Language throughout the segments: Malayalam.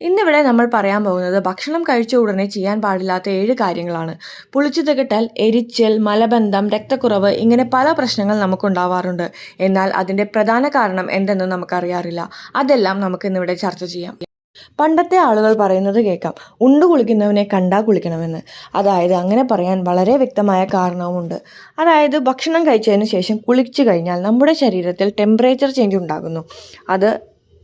ഇന്നിവിടെ നമ്മൾ പറയാൻ പോകുന്നത് ഭക്ഷണം കഴിച്ച ഉടനെ ചെയ്യാൻ പാടില്ലാത്ത ഏഴ് കാര്യങ്ങളാണ്. പുളിച്ചു തികട്ടൽ എരിച്ചൽ മലബന്ധം രക്തക്കുറവ് ഇങ്ങനെ പല പ്രശ്നങ്ങൾ നമുക്കുണ്ടാവാറുണ്ട്. എന്നാൽ അതിന്റെ പ്രധാന കാരണം എന്തെന്ന് നമുക്കറിയാറില്ല. അതെല്ലാം നമുക്ക് ഇന്നിവിടെ ചർച്ച ചെയ്യാം. പണ്ടത്തെ ആളുകൾ പറയുന്നത് കേൾക്കാം. ഉണ്ടു കുളിക്കുന്നവനെ കണ്ടാ കുളിക്കണമെന്ന്. അതായത് അങ്ങനെ പറയാൻ വളരെ വ്യക്തമായ കാരണവുമുണ്ട്. അതായത് ഭക്ഷണം കഴിച്ചതിന് ശേഷം കുളിച്ചു കഴിഞ്ഞാൽ നമ്മുടെ ശരീരത്തിൽ ടെമ്പറേച്ചർ ചേഞ്ച് ഉണ്ടാകുന്നു. അത്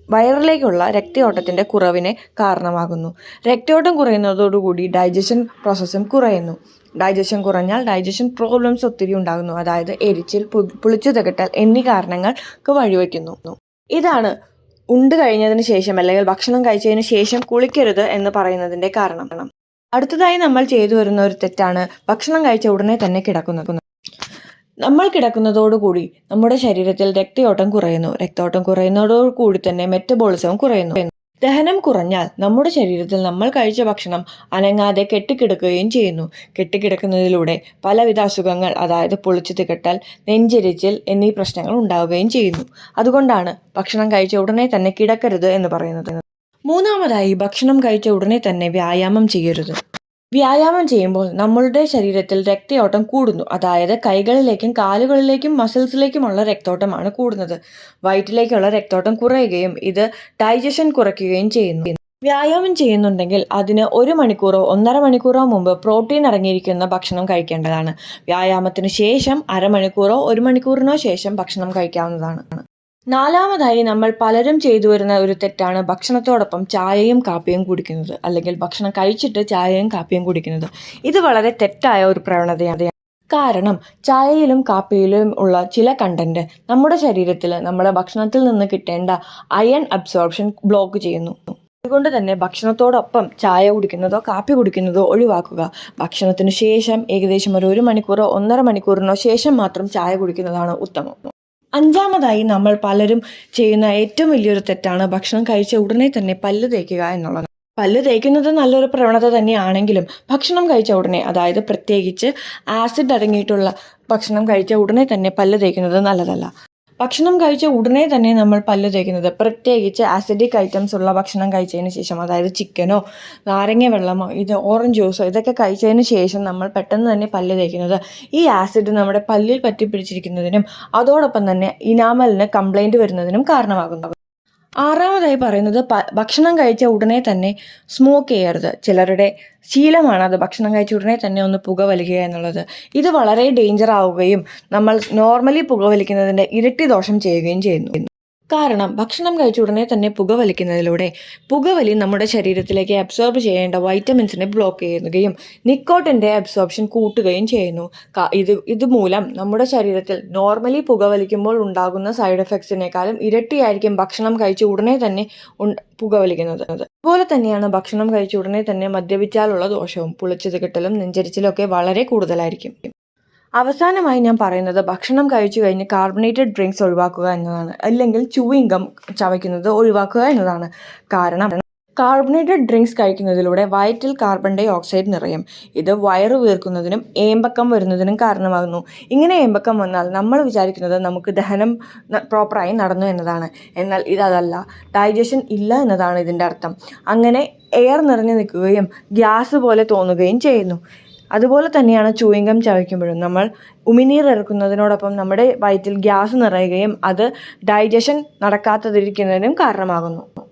വയറിലേക്കുള്ള രക്തയോട്ടത്തിന്റെ കുറവിന് കാരണമാകുന്നു. രക്തയോട്ടം കുറയുന്നതോടുകൂടി ഡൈജഷൻ പ്രോസസ്സും കുറയുന്നു. ഡൈജഷൻ കുറഞ്ഞാൽ ഡൈജഷൻ പ്രോബ്ലംസ് ഒത്തിരി ഉണ്ടാകുന്നു. അതായത് എരിച്ചിൽ പുളിച്ചു തികട്ടൽ എന്നീ കാരണങ്ങൾക്ക് വഴിവെക്കുന്നു. ഇതാണ് ഉണ്ട് കഴിഞ്ഞതിന് ശേഷം അല്ലെങ്കിൽ ഭക്ഷണം കഴിച്ചതിന് ശേഷം കുളിക്കരുത് എന്ന് പറയുന്നതിന്റെ കാരണം. അടുത്തതായി നമ്മൾ ചെയ്തു വരുന്ന ഒരു തെറ്റാണ് ഭക്ഷണം കഴിച്ച ഉടനെ തന്നെ കിടക്കുന്നത്. നമ്മൾ കിടക്കുന്നതോടുകൂടി നമ്മുടെ ശരീരത്തിൽ രക്തയോട്ടം കുറയുന്നു. രക്തയോട്ടം കുറയുന്നതോടുകൂടി തന്നെ മെറ്റബോളിസവും കുറയുന്നു. ദഹനം കുറഞ്ഞാൽ നമ്മുടെ ശരീരത്തിൽ നമ്മൾ കഴിച്ച ഭക്ഷണം അനങ്ങാതെ കെട്ടിക്കിടക്കുകയും ചെയ്യുന്നു. കെട്ടിക്കിടക്കുന്നതിലൂടെ പലവിധ അസുഖങ്ങൾ അതായത് പൊളിച്ചു തികട്ടൽ നെഞ്ചരിച്ചിൽ എന്നീ പ്രശ്നങ്ങൾ ഉണ്ടാവുകയും ചെയ്യുന്നു. അതുകൊണ്ടാണ് ഭക്ഷണം കഴിച്ച ഉടനെ തന്നെ കിടക്കരുത് എന്ന് പറയുന്നത്. മൂന്നാമതായി ഭക്ഷണം കഴിച്ച ഉടനെ തന്നെ വ്യായാമം ചെയ്യരുത്. വ്യായാമം ചെയ്യുമ്പോൾ നമ്മളുടെ ശരീരത്തിൽ രക്തയോട്ടം കൂടുന്നു. അതായത് കൈകളിലേക്കും കാലുകളിലേക്കും മസിൽസിലേക്കുമുള്ള രക്തോട്ടമാണ് കൂടുന്നത്. വയറ്റിലേക്കുള്ള രക്തോട്ടം കുറയുകയും ഇത് ഡൈജഷൻ കുറയ്ക്കുകയും ചെയ്യുന്നു. വ്യായാമം ചെയ്യുന്നുണ്ടെങ്കിൽ അതിന് ഒരു മണിക്കൂറോ ഒന്നര മണിക്കൂറോ മുമ്പ് പ്രോട്ടീൻ അടങ്ങിയിരിക്കുന്ന ഭക്ഷണം കഴിക്കേണ്ടതാണ്. വ്യായാമത്തിന് ശേഷം അരമണിക്കൂറോ ഒരു മണിക്കൂറിനോ ശേഷം ഭക്ഷണം കഴിക്കാവുന്നതാണ്. നാലാമതായി നമ്മൾ പലരും ചെയ്തു വരുന്ന ഒരു തെറ്റാണ് ഭക്ഷണത്തോടൊപ്പം ചായയും കാപ്പിയും കുടിക്കുന്നത് അല്ലെങ്കിൽ ഭക്ഷണം കഴിച്ചിട്ട് ചായയും കാപ്പിയും കുടിക്കുന്നത്. ഇത് വളരെ തെറ്റായ ഒരു പ്രവണതയാണ്. കാരണം ചായയിലും കാപ്പിയിലും ഉള്ള ചില കണ്ടന്റ് നമ്മുടെ ശരീരത്തിൽ നമ്മുടെ ഭക്ഷണത്തിൽ നിന്ന് കിട്ടേണ്ട അയൺ അബ്സോർപ്ഷൻ ബ്ലോക്ക് ചെയ്യുന്നു. അതുകൊണ്ട് തന്നെ ഭക്ഷണത്തോടൊപ്പം ചായ കുടിക്കുന്നതോ കാപ്പി കുടിക്കുന്നതോ ഒഴിവാക്കുക. ഭക്ഷണത്തിന് ശേഷം ഏകദേശം ഒരു ഒരു മണിക്കൂറോ ഒന്നര മണിക്കൂറിനോ ശേഷം മാത്രം ചായ കുടിക്കുന്നതാണ് ഉത്തമം. അഞ്ചാമതായി നമ്മൾ പലരും ചെയ്യുന്ന ഏറ്റവും വലിയൊരു തെറ്റാണ് ഭക്ഷണം കഴിച്ച ഉടനെ തന്നെ പല്ല് തേക്കുക എന്നുള്ളത്. പല്ല് തേക്കുന്നത് നല്ലൊരു പ്രവണത തന്നെയാണെങ്കിലും ഭക്ഷണം കഴിച്ച ഉടനെ അതായത് പ്രത്യേകിച്ച് ആസിഡ് അടങ്ങിയിട്ടുള്ള ഭക്ഷണം കഴിച്ച ഉടനെ തന്നെ പല്ല് തേക്കുന്നത് നല്ലതല്ല. ഭക്ഷണം കഴിച്ച ഉടനെ തന്നെ നമ്മൾ പല്ല് തേക്കുന്നത്. പ്രത്യേകിച്ച് ആസിഡിക് ഐറ്റംസ് ഉള്ള ഭക്ഷണം കഴിച്ചതിന് ശേഷം അതായത് ചിക്കനോ നാരങ്ങ വെള്ളമോ ഇത് ഓറഞ്ച് ജ്യൂസോ ഇതൊക്കെ കഴിച്ചതിന് ശേഷം നമ്മൾ പെട്ടെന്ന് തന്നെ പല്ല് തേക്കുന്നത്. ഈ ആസിഡ് നമ്മുടെ പല്ലിൽ പറ്റിപ്പിടിച്ചിരിക്കുന്നതിനും അതോടൊപ്പം തന്നെ ഇനാമലിന് കംപ്ലൈന്റ് വരുന്നതിനും കാരണമാകുന്നു ആറാമതായി പറയുന്നത് ഭക്ഷണം കഴിച്ച ഉടനെ തന്നെ സ്മോക്ക് ചെയ്യരുത്. ചിലരുടെ ശീലമാണ് അത് ഭക്ഷണം കഴിച്ച ഉടനെ തന്നെ ഒന്ന് പുക വലിക്കുക എന്നുള്ളത്. ഇത് വളരെ ഡേഞ്ചർ ആവുകയും നമ്മൾ നോർമലി പുക വലിക്കുന്നതിന്റെ ഇരട്ടി ദോഷം ചെയ്യുകയും ചെയ്യുന്നു. കാരണം ഭക്ഷണം കഴിച്ച ഉടനെ തന്നെ പുകവലിക്കുന്നതിലൂടെ പുകവലി നമ്മുടെ ശരീരത്തിലേക്ക് അബ്സോർബ് ചെയ്യേണ്ട വൈറ്റമിൻസിനെ ബ്ലോക്ക് ചെയ്യുകയും നിക്കോട്ടിന്റെ അബ്സോർപ്ഷൻ കൂട്ടുകയും ചെയ്യുന്നു. ഇത് ഇതുമൂലം നമ്മുടെ ശരീരത്തിൽ നോർമലി പുകവലിക്കുമ്പോൾ ഉണ്ടാകുന്ന സൈഡ് എഫക്ട്സിനേക്കാളും ഇരട്ടിയായിരിക്കും ഭക്ഷണം കഴിച്ച ഉടനെ തന്നെ പുകവലിക്കുന്നത്. അതുപോലെ തന്നെയാണ് ഭക്ഷണം കഴിച്ച ഉടനെ തന്നെ മദ്യപിച്ചാലുള്ള ദോഷവും പുളിച്ചത് കിട്ടലും നെഞ്ചരിച്ചിലും ഒക്കെ വളരെ കൂടുതലായിരിക്കും. അവസാനമായി ഞാൻ പറയുന്നത് ഭക്ഷണം കഴിച്ചു കഴിഞ്ഞ് കാർബണേറ്റഡ് ഡ്രിങ്ക്സ് ഒഴിവാക്കുക എന്നതാണ്. അല്ലെങ്കിൽ ചൂയിങ്കം ചവയ്ക്കുന്നത് ഒഴിവാക്കുക എന്നതാണ്. കാരണം കാർബണേറ്റഡ് ഡ്രിങ്ക്സ് കഴിക്കുന്നതിലൂടെ വയറ്റിൽ കാർബൺ ഡൈ ഓക്സൈഡ് നിറയും. ഇത് വയറ് വീർക്കുന്നതിനും ഏമ്പക്കം വരുന്നതിനും കാരണമാകുന്നു. ഇങ്ങനെ ഏമ്പക്കം വന്നാൽ നമ്മൾ വിചാരിക്കുന്നത് നമുക്ക് ദഹനം പ്രോപ്പറായി നടന്നു എന്നതാണ്. എന്നാൽ ഇതല്ല ഡൈജഷൻ ഇല്ല എന്നതാണ് ഇതിന്റെ അർത്ഥം. അങ്ങനെ എയർ നിറഞ്ഞു നിൽക്കുകയും ഗ്യാസ് പോലെ തോന്നുകയും ചെയ്യുന്നു. അതുപോലെ തന്നെയാണ് ചൂയിങ്കം ചവയ്ക്കുമ്പോഴും. നമ്മൾ ഉമിനീർ ഇറക്കുന്നതിനോടൊപ്പം നമ്മുടെ വയറ്റിൽ ഗ്യാസ് നിറയുകയും അത് ഡൈജഷൻ നടക്കാത്തതിരിക്കുന്നതിനും കാരണമാകുന്നു.